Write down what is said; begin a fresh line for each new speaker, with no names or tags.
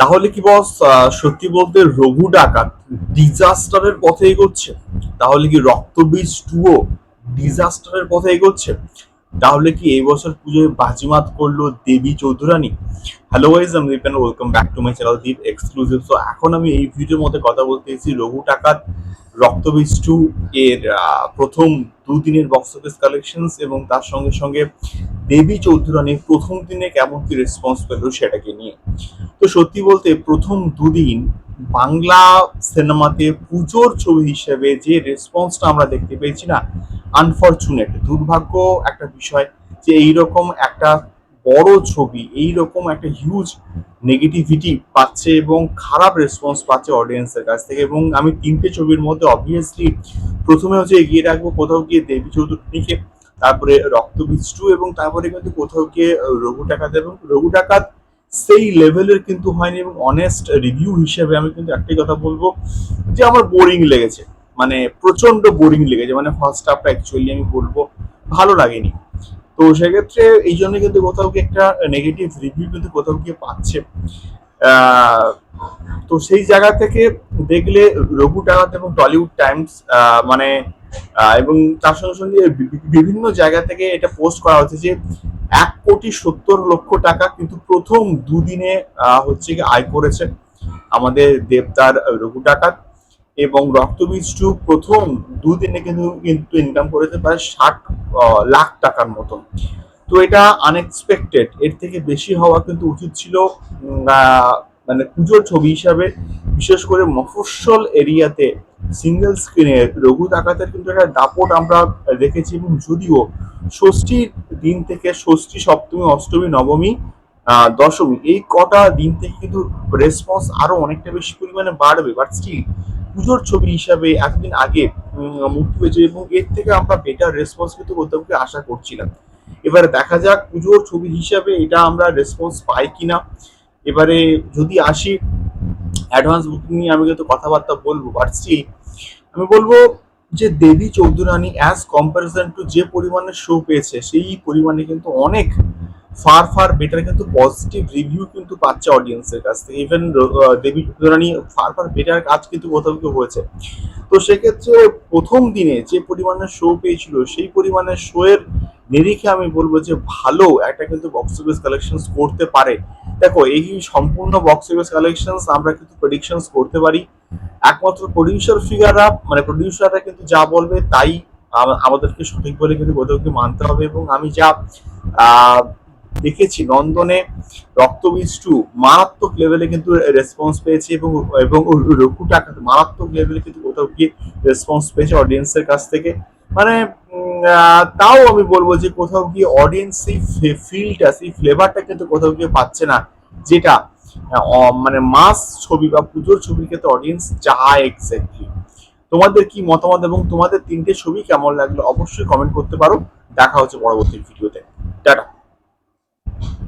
তাহলে কি বস সত্যি বলতে রঘু ডাকাত ডিজাস্টারের পথে এগোচ্ছে? তাহলে কি রক্তবীজ টুও ডিজাস্টারের পথে এগোচ্ছে? তাহলে কি এই বছর পুজোয় বাজিমাত করল দেবী চৌধুরানী? হ্যালো ওয়াইজ আমি Deep welcome back to my channel Deep exclusive so এখন আমি এই ভিডিওর মধ্যে কথা বলতে এসেছি রঘু টাকাত রক্তবীজ টু এর প্রথম দুদিনের বক্স অফিস কালেকশনস এবং তার সঙ্গে সঙ্গে দেবী চৌধুরানী প্রথম দিনে কেমন কি রেসপন্স পেল সেটাকে নিয়ে। তো সত্যি বলতে প্রথম দুদিন বাংলা সিনেমাতে পুজোর ছবি হিসেবে যে রেসপন্সটা আমরা দেখতে পেয়েছি না আনফরচুনেট দুর্ভাগ্য একটা বিষয় যে এইরকম একটা বড় ছবি এই রকম একটা হিউজ নেগেটিভিটি পাচ্ছে এবং খারাপ রেসপন্স পাচ্ছে অডিয়েন্সের কাছ থেকে এবং আমি তিনটে ছবির মধ্যে অবভিয়াসলি প্রথমে হচ্ছে এগিয়ে রাখব, কোথাও গিয়ে দেবী চৌধুরীকে তারপরে রক্তবীজ টু এবং তারপরে কিন্তু কোথাও গিয়ে রঘু ডাকাত এবং রঘু ডাকাত সেই লেভেলের কিন্তু হয়নি এবং অনেস্ট রিভিউ হিসেবে আমি কিন্তু একটাই কথা বলব যে আমার বোরিং লেগেছে। মানে প্রচণ্ড বোরিং লেগেছে। মানে ফার্স্ট হাফটা অ্যাকচুয়ালি আমি বলব ভালো লাগেনি। তো সেক্ষেত্রে এই জন্য কিন্তু কোথাও গিয়ে একটা নেগেটিভ রিভিউ কিন্তু কোথাও গিয়ে পাচ্ছে। তো সেই জায়গা থেকে দেখলে রঘু ডাকাত এবং টলিউড টাইমস মানে এবং তার সঙ্গে সঙ্গে বিভিন্ন জায়গা থেকে এটা পোস্ট করা হচ্ছে যে এক কোটি সত্তর লক্ষ টাকা কিন্তু প্রথম দুদিনে হচ্ছে আয় করেছে আমাদের দেবদার রঘু ডাকাত এবং রক্তবীজ টু প্রথম দুদিনে কিন্তু কিন্তু ইনকাম করেছে প্রায় ষাট লাখ টাকার মতন তো এটা আনএক্সপেক্টেড এর থেকে বেশি হওয়া কিন্তু উচিত ছিল মানে পুজোর ছবি হিসাবে, বিশেষ করে মফস্বল এরিয়াতে সিঙ্গেল স্ক্রিনে রঘু ডাকাতের কিন্তু একটা দাপট আমরা দেখেছি এবং যদিও ষষ্ঠীর দিন থেকে ষষ্ঠী, সপ্তমী, অষ্টমী, নবমী দশমী এই কটা দিন থেকে কিন্তু রেসপন্স আরও অনেকটা বেশি পরিমাণে বাড়বে। বাট স্টিল পুজোর ছবি হিসাবে এতদিন আগে মুক্তি হয়েছে এবং এর থেকে আমরা বেটার রেসপন্স কিন্তু গিয়ে আশা করছিলাম এবারে দেখা যাক পুজোর ছবি হিসাবে এটা আমরা রেসপন্স পাই কিনা। এবারে যদি আসি অ্যাডভান্স বুকিং নিয়ে আমি কিন্তু কথাবার্তা বলব বাট স্টিল আমি বলব যে Devi Chaudhurani as comparison to যে পরিমাণে শো পেয়েছে, সেই পরিমাণে কিন্তু অনেক ফার ফার বেটার কিন্তু পজিটিভ রিভিউ কিন্তু পাচ্ছে অডিয়েন্সের কাছ থেকে। Even Devi Chaudhurani far far better কাজ কিন্তু কোথাও কেউ হয়েছে। তো সেক্ষেত্রে প্রথম দিনে যে পরিমাণে শো পেয়েছিল, সেই পরিমাণে শো এর নিরিখে আমি বলব যে ভালো একটা কিন্তু বক্স অফিস কালেকশন করতে পারে। দেখো, এই সম্পূর্ণ বক্স অফিস কালেকশন আমরা কিন্তু প্রেডিকশনস করতে পারি। একমাত্র প্রডিউসার ফিগাররা মানে প্রডিউসাররা কিন্তু যা বলবে তাই আমাদেরকে সঠিক বলে কিন্তু কোথাও মানতে হবে এবং আমি যা দেখেছি নন্দনে রক্তবীজ টু মারাত্মক লেভেলে কিন্তু রেসপন্স পেয়েছে এবং এবং রঘু মারাত্মক লেভেলে কিন্তু কোথাও গিয়ে রেসপন্স পেয়েছে অডিয়েন্সের কাছ থেকে। মানে তাও আমি বলব যে কোথাও গিয়ে অডিয়েন্স সেই ফিলটা সেই ফ্লেভারটা কিন্তু কোথাও গিয়ে পাচ্ছে না। যেটা মানে মাস ছবি বা পুজোর ছবির ক্ষেত্রে অডিয়েন্স চায় এক্স্যাক্টলি তোমাদের কি মতামত এবং তোমাদের তিনটে ছবি কেমন লাগল অবশ্যই কমেন্ট করতে পারো। দেখা হচ্ছে পরবর্তী ভিডিওতে